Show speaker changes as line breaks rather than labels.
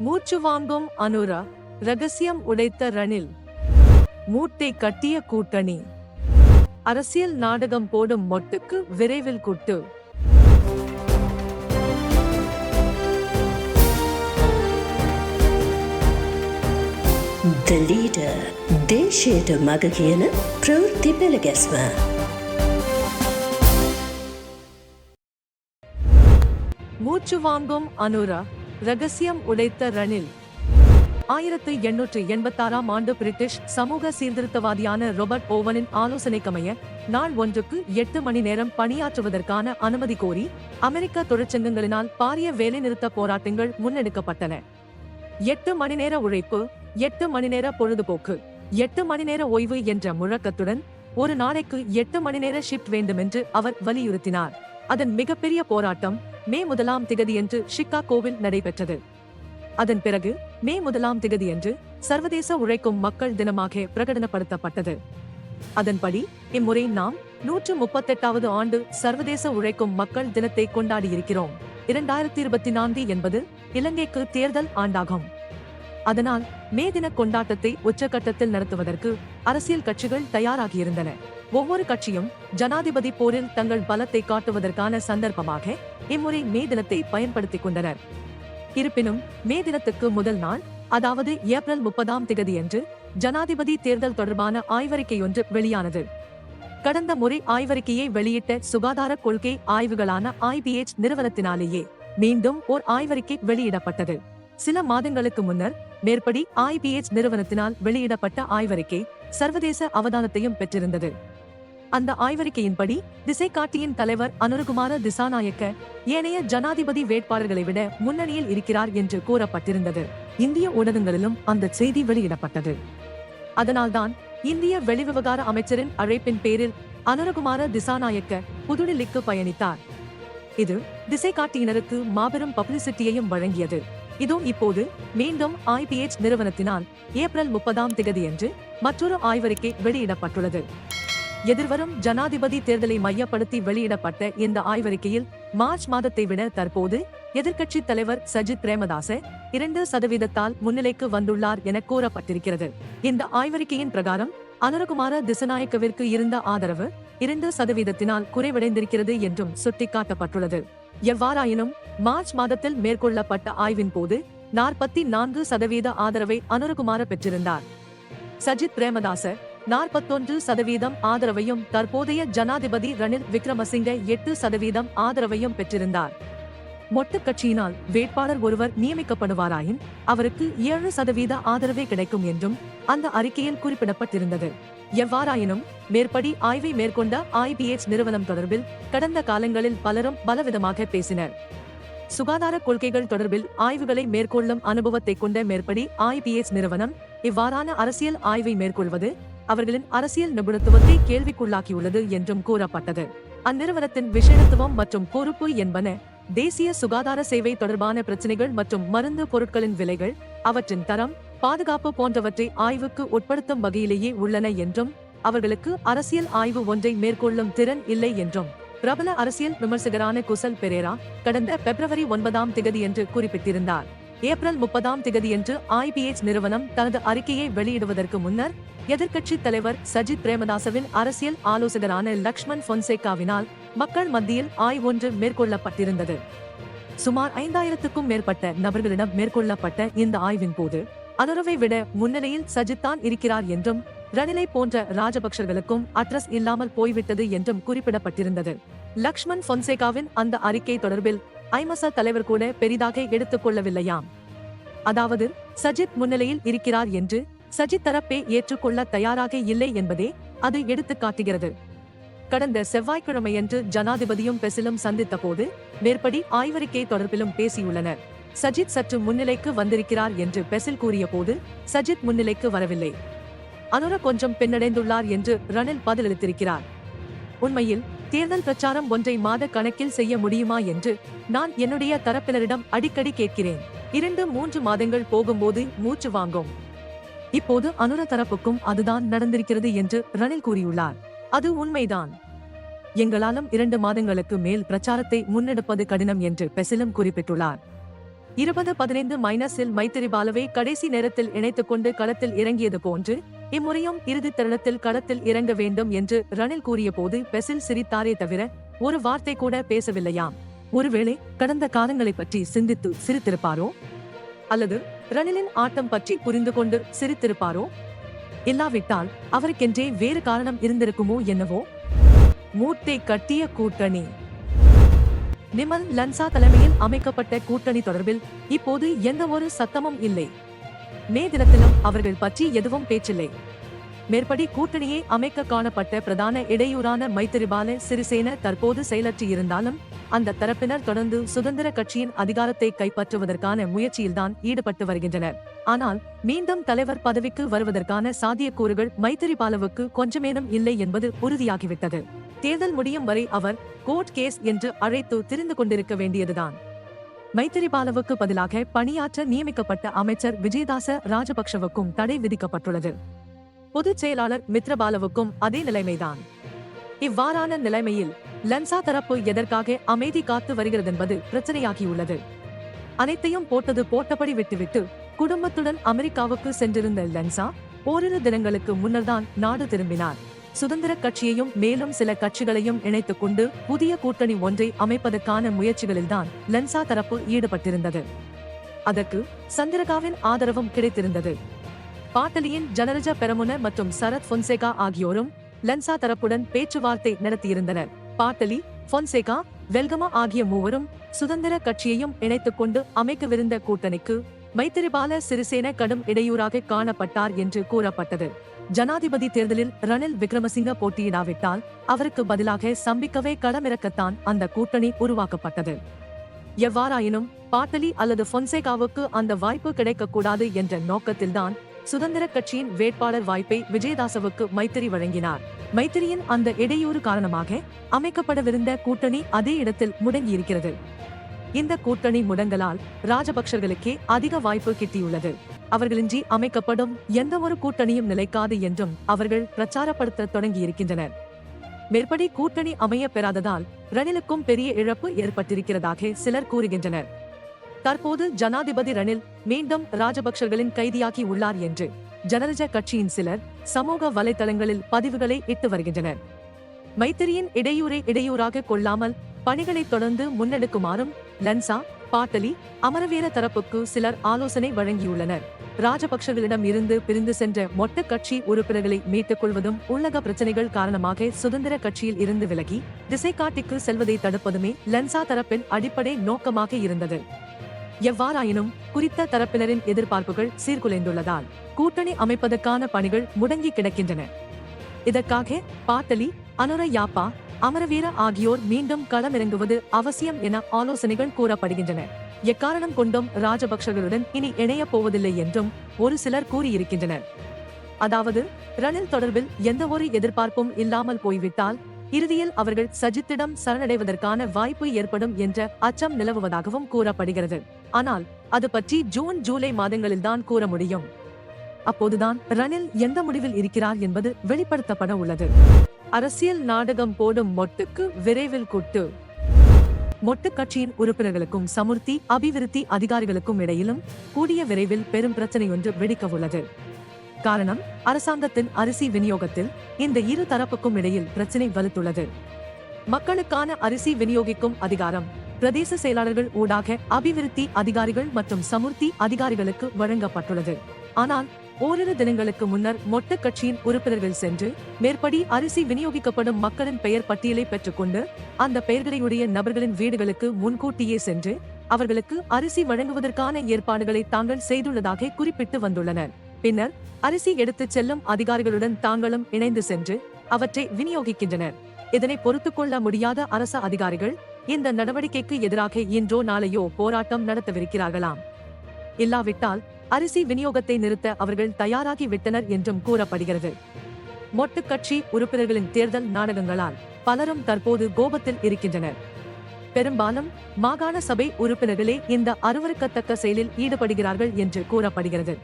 மூச்சு வாங்கும் அனுரா ரகசியம் உடைத்த ரணில் மூட்டை கட்டிய கூட்டணி அரசியல் நாடகம் போடும் மொட்டுக்கு விரைவில் குட்டு
The leader දේශයට මග කියන ප්‍රවෘත්ති පෙළගැස්ම.
மூச்சு வாங்கும் அனுரா ரகசியம் உடைத்த ரணில். ஆயிரத்து எண்ணூற்று எண்பத்தாறாம் ஆண்டு பிரிட்டிஷ் சமூக சீர்திருத்தவாதியான ரொபர்ட் ஓவனின் ஆலோசனைக்கமைய நாள் ஒன்றுக்கு எட்டு மணி நேரம் பணியாற்றுவதற்கான அனுமதி கோரி அமெரிக்க தொழிற்சங்கங்களினால் பாரிய வேலைநிறுத்த போராட்டங்கள் முன்னெடுக்கப்பட்டன. எட்டு மணி நேர உழைப்பு எட்டு மணி நேர பொழுதுபோக்கு எட்டு மணி நேர ஓய்வு என்ற முழக்கத்துடன் ஒரு நாளைக்கு எட்டு மணி நேர ஷிப்ட் வேண்டுமென்று அவர் வலியுறுத்தினார். அதன் மிகப்பெரிய போராட்டம் மே முதலாம் திகதியன்று சிக்காகோவில் நடைபெற்றது. அதன் பிறகு மே முதலாம் திகதியன்று சர்வதேச உழைக்கும் மக்கள் தினமாக பிரகடனப்படுத்தப்பட்டது. அதன்படி இம்முறை நாம் நூற்று முப்பத்தெட்டாவது ஆண்டு சர்வதேச உழைக்கும் மக்கள் தினத்தை கொண்டாடியிருக்கிறோம். இரண்டாயிரத்தி இருபத்தி நான்கு என்பது இலங்கைக்கு தேர்தல் ஆண்டாகும். அதனால் மே தின கொண்டாட்டத்தை உச்சகட்டத்தில் நடத்துவதற்கு அரசியல் கட்சிகள் தயாராகியிருந்தன. ஒவ்வொரு கட்சியும் ஜனாதிபதி போரில் தங்கள் பலத்தை காட்டுவதற்கான சந்தர்ப்பமாக இம்முறை மே தினத்தை பயன்படுத்திக் கொண்டனர். இருப்பினும் மே தினத்துக்கு முதல் நாள் அதாவது ஏப்ரல் முப்பதாம் திகதியன்று ஜனாதிபதி தேர்தல் தொடர்பான ஆய்வறிக்கையொன்று வெளியானது. கடந்த முறை ஆய்வறிக்கையை வெளியிட்ட சுகாதார கொள்கை ஆய்வுகளான ஐபிஎச் நிறுவனத்தினாலேயே மீண்டும் ஓர் ஆய்வறிக்கை வெளியிடப்பட்டது. சில மாதங்களுக்கு முன்னர் மேற்படி ஐபிஎச் நிறுவனத்தினால் வெளியிடப்பட்ட ஆய்வறிக்கை சர்வதேச அவதானத்தையும் பெற்றிருந்தது. அந்த ஆய்வறிக்கையின்படி திசைகாட்டியின் தலைவர் அனுருகுமார திசாநாயக்க ஏனைய ஜனாதிபதி வேட்பாளர்களை விட முன்னணியில் இருக்கிறார் என்று கூறப்பட்டிருந்தது. இந்திய ஊடகங்களிலும் அந்த செய்தி வெளியிடப்பட்டது. அதனால்தான் இந்திய வெளிவிவகார அமைச்சரின் அழைப்பின் பேரில் அனுரகுமார திசாநாயக்க புதுடில்லிக்கு பயணித்தார். இது திசைகாட்டியினருக்கு மாபெரும் பப்ளிசிட்டியையும் வழங்கியது. இதோ இப்போது மீண்டும் ஐபிஎச் நிறுவனத்தினால் ஏப்ரல் முப்பதாம் திகதியன்று மற்றொரு ஆய்வறிக்கை வெளியிடப்பட்டுள்ளது. எதிர்வரும் ஜனாதிபதி தேர்தலை மையப்படுத்தி வெளியிடப்பட்ட இந்த ஆய்வறிக்கையில் மார்ச் மாதத்தை விட தற்போது எதிர்க்கட்சித் தலைவர் சஜித் பிரேமதாச இரண்டு சதவீதத்தால் முன்னிலைக்கு வந்துள்ளார் என கூறப்பட்டிருக்கிறது. இந்த ஆய்வறிக்கையின் பிரகாரம் அனுரகுமார திசநாயக்கவிற்கு இருந்த ஆதரவு இரண்டு சதவீதத்தினால் குறைவடைந்திருக்கிறது என்றும் சுட்டிக்காட்டப்பட்டுள்ளது. எவ்வாறாயினும் மார்ச் மாதத்தில் மேற்கொள்ளப்பட்ட ஆய்வின் போது நாற்பத்தி நான்கு சதவீத ஆதரவை அனுரகுமார பெற்றிருந்தார். சஜித் பிரேமதாச நாற்பத்தொன்று சதவீதம் ஆதரவையும் தற்போதைய ஜனாதிபதி ரணில் விக்ரமசிங்க எட்டு சதவீதம் ஆதரவையும் பெற்றிருந்தார். மொட்டு கட்சியினால் வேட்பாளர் ஒருவர் நியமிக்கப்படுவாராயின் அவருக்கு ஏழு சதவீத ஆதரவே கிடைக்கும் என்றும் அந்த அறிக்கையில் குறிப்பிடப்பட்டிருந்தது. எவ்வாறாயினும் மேற்படி ஆய்வை மேற்கொண்ட ஐபிஎச் நிறுவனம் தொடர்பில் கடந்த காலங்களில் பலரும் பலவிதமாக பேசினர். சுகாதார கொள்கைகள் தொடர்பில் ஆய்வுகளை மேற்கொள்ளும் அனுபவத்தை கொண்ட மேற்படி ஐபிஎஸ் நிறுவனம் இவ்வாறான அரசியல் ஆய்வை மேற்கொள்வது அவர்களின் அரசியல் நிபுணத்துவத்தை கேள்விக்குள்ளாக்கியுள்ளது என்றும் கூறப்பட்டது. அந்நிறுவனத்தின் விஷயத்துவம் மற்றும் பொறுப்பு என்பன தேசிய சுகாதார சேவை தொடர்பான பிரச்சினைகள் மற்றும் மருந்து பொருட்களின் விலைகள் அவற்றின் தரம் பாதுகாப்பு போன்றவற்றை ஆய்வுக்கு உட்படுத்தும் வகையிலேயே உள்ளன என்றும் அவர்களுக்கு அரசியல் ஆய்வு ஒன்றை மேற்கொள்ளும் திறன் இல்லை என்றும். பிரபல அரசியல் விமர்சகரான குசல் பெரேரா கடந்த பிப்ரவரி ஒன்பதாம் திகதியன்று குறிப்பிட்டிருந்தார். ஏப்ரல் முப்பதாம் திகதியன்று ஐபிஎச் நிறுவனம் தனது அறிக்கையை வெளியிடுவதற்கு முன்னர் எதிர்க்கட்சி தலைவர் சஜித் பிரேமதாசவின் அரசியல் ஆலோசகரான லக்ஷ்மண் பொன்சேகாவினால் மக்கள் மத்தியில் ஆய் ஒன்று மேற்கொள்ளப்பட்டிருந்தது. சுமார் ஐந்தாயிரத்துக்கும் மேற்பட்ட நபர்களிடம் மேற்கொள்ளப்பட்ட இந்த ஆய்வின் போது அனுரவை விட முன்னிலையில் சஜித் தான் இருக்கிறார் என்றும் ரணிலை போன்ற ராஜபக்சர்களுக்கும் அட்ரஸ் இல்லாமல் போய்விட்டது என்றும் குறிப்பிடப்பட்டிருந்தது. லக்ஷ்மண் பொன்சேகாவின் அந்த அறிக்கை தொடர்பில் ஐமசா தலைவர் கூட பெரிதாக எடுத்துக் கொள்ளவில்லையாம். அதாவது சஜித் முன்னிலையில் இருக்கிறார் என்று சஜித் தரப்பே ஏற்றுக்கொள்ள தயாராக இல்லை என்பதே அது எடுத்து காட்டுகிறது. கடந்த செவ்வாய்க்கிழமையன்று ஜனாதிபதியும் பெசிலும் சந்தித்த போது மேற்படி ஆய்வறிக்கை தொடர்பிலும் பேசியுள்ளனர். சஜித் சற்று முன்னிலைக்கு வந்திருக்கிறார் என்று பெசில் கூறிய போது சஜித் முன்னிலைக்கு வரவில்லை. அனுர கொஞ்சம் பின்னடைந்துள்ளார் என்று ரணில் பதிலளித்திருக்கிறார். உண்மையில் தேர்தல் பிரச்சாரம் ஒன்றை மாத கணக்கில் செய்ய முடியுமா என்று நான் என்னுடைய தரப்பினரிடம் அடிக்கடி கேட்கிறேன். இரண்டு மூன்று மாதங்கள் போகும்போது மூச்சு வாங்கும். இப்போது அனுர தரப்புக்கும் அதுதான் நடந்திருக்கிறது என்று ரணில் கூறியுள்ளார். அது உண்மைதான். எங்களாலும் இரண்டு மாதங்களுக்கு மேல் பிரச்சாரத்தை முன்னெடுப்பது கடினம் என்று பெசிலும் குறிப்பிட்டுள்ளார். இருபது பதினைந்து மைனஸில் மைத்திரிபாலவை கடைசி நேரத்தில் இணைத்துக் கொண்டு களத்தில் இறங்கியது போன்று இம்முறையும் இறுதித் தருணத்தில் களத்தில் இறங்க வேண்டும் என்று ரணில் கூறிய போது பெசில் சிரித்தாரே தவிர ஒரு வார்த்தை கூட பேசவில்லையாம். ஒருவேளை கடந்த காலங்களை பற்றி சிந்தித்து சிரித்திருப்பாரோ? அல்லது ரணிலின் ஆட்டம் பற்றி புரிந்து கொண்டு சிரித்திருப்பாரோ? இல்லாவிட்டால் அவருக்கென்றே வேறு காரணம் இருந்திருக்குமோ என்னவோ? மூட்டை கட்டிய கூட்டணி. நிமல் லன்சா தலைமையில் அமைக்கப்பட்ட கூட்டணி தொடர்பில் இப்போது எந்த ஒரு சத்தமும் இல்லை. மே தினத்திலும் அவர்கள் பற்றி எதுவும் பேச்சில்லை. மேற்படி கூட்டணியை அமைக்க காணப்பட்ட பிரதான இடையூறான மைத்திரிபால சிறிசேன தற்போது செயலற்றியிருந்தாலும் அந்த தரப்பினர் தொடர்ந்து சுதந்திர கட்சியின் அதிகாரத்தை கைப்பற்றுவதற்கான முயற்சியில்தான் ஈடுபட்டு வருகின்றனர். ஆனால் மீண்டும் தலைவர் பதவிக்கு வருவதற்கான சாத்தியக்கூறுகள் மைத்திரிபாலவுக்கு கொஞ்சமேனும் இல்லை என்பது உறுதியாகிவிட்டது. தேர்தல் முடியும் வரை அவர் கோர்ட் கேஸ் என்று அழைத்து திரிந்து கொண்டிருக்க வேண்டியதுதான். மைத்திரிபாலவுக்கு பதிலாக பணியாற்ற நியமிக்கப்பட்ட அமைச்சர் விஜயதாச ராஜபக்ஷவுக்கும் தடை விதிக்கப்பட்டுள்ளது. பொதுச் செயலாளர் மித்ரபாலவுக்கும் அதே நிலைமைதான். இவ்வாறான நிலைமையில் லன்சா தரப்பு எதற்காக அமைதி காத்து வருகிறதென்பது பிரச்சனையாகியுள்ளது. அனைத்தையும் போட்டது போட்டபடி விட்டுவிட்டு குடும்பத்துடன் அமெரிக்காவுக்கு சென்றிருந்த லன்சா ஓரிரு தினங்களுக்கு முன்னர்தான் நாடு திரும்பினார். சுதந்திர கட்சியையும் மேலும் சில கட்சிகளையும் இணைத்துக் கொண்டு புதிய கூட்டணி ஒன்றை அமைப்பதற்கான முயற்சிகளில்தான் லன்சா தரப்பு ஈடுபட்டிருந்தது. அதற்கு சந்திரகாவின் ஆதரவும் கிடைத்திருந்தது. பாட்டலியின் ஜனரஜ பெரமுன மற்றும் சரத் பொன்சேகா ஆகியோரும் லன்சா தரப்புடன் பேச்சுவார்த்தை நடத்தியிருந்தனர். பாட்டலி பொன்சேகா வெல்கமா ஆகிய மூவரும் சுதந்திர கட்சியையும் இணைத்துக் கொண்டு அமைக்கவிருந்த கூட்டணிக்கு மைத்திரிபால சிறிசேன கடும் இடையூறாக காணப்பட்டார் என்று கூறப்பட்டது. ஜனாதிபதி தேர்தலில் ரணில் விக்ரமசிங்க போட்டியிடாவிட்டால் அவருக்கு பதிலாக சம்பிக்கவே களமிறக்கத்தான் அந்த கூட்டணி உருவாக்கப்பட்டது. எவ்வாறாயினும் பாட்டலி அல்லது பொன்சேகாவுக்கு அந்த வாய்ப்பு கிடைக்கக்கூடாது என்ற நோக்கத்தில்தான் சுதந்திர கட்சியின் வேட்பாளர் வாய்ப்பை விஜயதாசவுக்கு மைத்திரி வழங்கினார். மைத்திரியின் அந்த இடையூறு காரணமாக அமைக்கப்படவிருந்த கூட்டணி அதே இடத்தில் முடங்கியிருக்கிறது. இந்த கூட்டணி முடங்கலால் ராஜபக்சர்களுக்கே அதிக வாய்ப்பு கிட்டியுள்ளது. அவர்களின்றி அமைக்கப்படும் எந்த ஒரு கூட்டணியும் நிலைக்காது என்றும் அவர்கள் பிரச்சாரப்படுத்த தொடங்கியிருக்கின்றனர். மேற்படி கூட்டணி அமைய பெறாததால் ரணிலுக்கும் பெரிய இழப்பு ஏற்பட்டிருக்கிறதாக சிலர் கூறுகின்றனர். தற்போது ஜனாதிபதி ரணில் மீண்டும் ராஜபக்சர்களின் கைதியாகி உள்ளார் என்று ஜனரஜ கட்சியின் சிலர் சமூக வலைதளங்களில் பதிவுகளை இட்டு வருகின்றனர். மைத்திரியின் இடையூரை இடையூறாக கொள்ளாமல் பணிகளை தொடர்ந்து முன்னெடுக்குமாறும் லன்சா பாட்டலி அமரவீர தரப்புக்கு சிலர் ஆலோசனை வழங்கியுள்ளனர். ராஜபக்சர்களிடம் இருந்து பிரிந்து சென்ற மொட்ட கட்சி உறுப்பினர்களை மீட்டுக் கொள்வதும் உள்ளக பிரச்சனைகள் காரணமாக சுதந்திர கட்சியில் இருந்து விலகி திசை காட்டிக்கு செல்வதை தடுப்பதுமே லன்சா தரப்பின் அடிப்படை நோக்கமாக இருந்தது. எவ்வாறாயினும் குறித்த தரப்பினரின் எதிர்பார்ப்புகள் சீர்குலைந்துள்ளதால் கூட்டணி அமைப்பதற்கான பணிகள் முடங்கி கிடக்கின்றன. இதற்காக பாட்டலி அனுர யாப்பா அமரவீர ஆகியோர் மீண்டும் களமிறங்குவது அவசியம் என ஆலோசனைகள் கூறப்படுகின்றன. எக்காரணம் கொண்டும் ராஜபக்சர்களுடன் இனி இணையப் போவதில்லை என்றும் ஒரு சிலர் கூறியிருக்கின்றனர். அதாவது ரணில் தொடர்பில் எந்த ஒரு எதிர்பார்ப்பும் இல்லாமல் போய்விட்டால் இறுதியில் அவர்கள் சஜித்திடம் சரணடைவதற்கான வாய்ப்பு ஏற்படும் என்ற அச்சம் நிலவுவதாகவும் கூறப்படுகிறது. ஆனால் அது பற்றி ஜூன் ஜூலை மாதங்களில்தான் கூற முடியும். அப்போதுதான் ரணில் எந்த முடிவில் இருக்கிறார் என்பது வெளிப்படுத்தப்பட உள்ளது. அரசியல் நாடகம் போடும் மொட்டுக்கு விரைவில் கூட்டு. மொட்டு கட்சியின் உறுப்பினர்களுக்கும் சமுர்த்தி அபிவிருத்தி அதிகாரிகளுக்கும் இடையிலும் கூடிய விரைவில் பெரும் பிரச்சனை ஒன்று வெடிக்க உள்ளது. காரணம் அரசாங்கத்தின் அரிசி விநியோகத்தில் இந்த இரு தரப்புக்கும் இடையில் பிரச்சனை வலுத்துள்ளது. மக்களுக்கான அரிசி விநியோகிக்கும் அதிகாரம் பிரதேச செயலாளர்கள் ஊடாக அபிவிருத்தி அதிகாரிகள் மற்றும் சமுர்த்தி அதிகாரிகளுக்கு வழங்கப்பட்டுள்ளது. ஆனால் ஓரிரு தினங்களுக்கு முன்னர் மொட்ட கட்சியின் உறுப்பினர்கள் சென்று மேற்படி அரிசி விநியோகிக்கப்படும் மக்களின் பெயர் பட்டியலை பெற்றுக்கொண்டு அந்த பெயர்களையுடைய நபர்களின் வீடுகளுக்கு முன்கூட்டியே சென்று அவர்களுக்கு அரிசி வழங்குவதற்கான ஏற்பாடுகளை தாங்கள் செய்துள்ளதாக குறிப்பிட்டு வந்துள்ளனர். பின்னர் அரிசி எடுத்துச் செல்லும் அதிகாரிகளுடன் தாங்களும் இணைந்து சென்று அவற்றை விநியோகிக்கின்றனர். இதனை பொறுத்துக்கொள்ள முடியாத அரச அதிகாரிகள் இந்த நடவடிக்கைக்கு எதிராக இன்றோ நாளையோ போராட்டம் நடத்தவிருக்கிறார்களாம். இல்லாவிட்டால் அரிசி விநியோகத்தை நிறுத்த அவர்கள் தயாராகி விட்டனர் என்றும் கூறப்படுகிறது. மொட்டு கட்சி உறுப்பினர்களின் தேர்தல் நாடகங்களால் பலரும் தற்போது கோபத்தில் இருக்கின்றனர். பெரும்பாலும் மாகாண சபை உறுப்பினர்களே இந்த அருவருக்கத்தக்க செயலில் ஈடுபடுகிறார்கள் என்று கூறப்படுகிறது.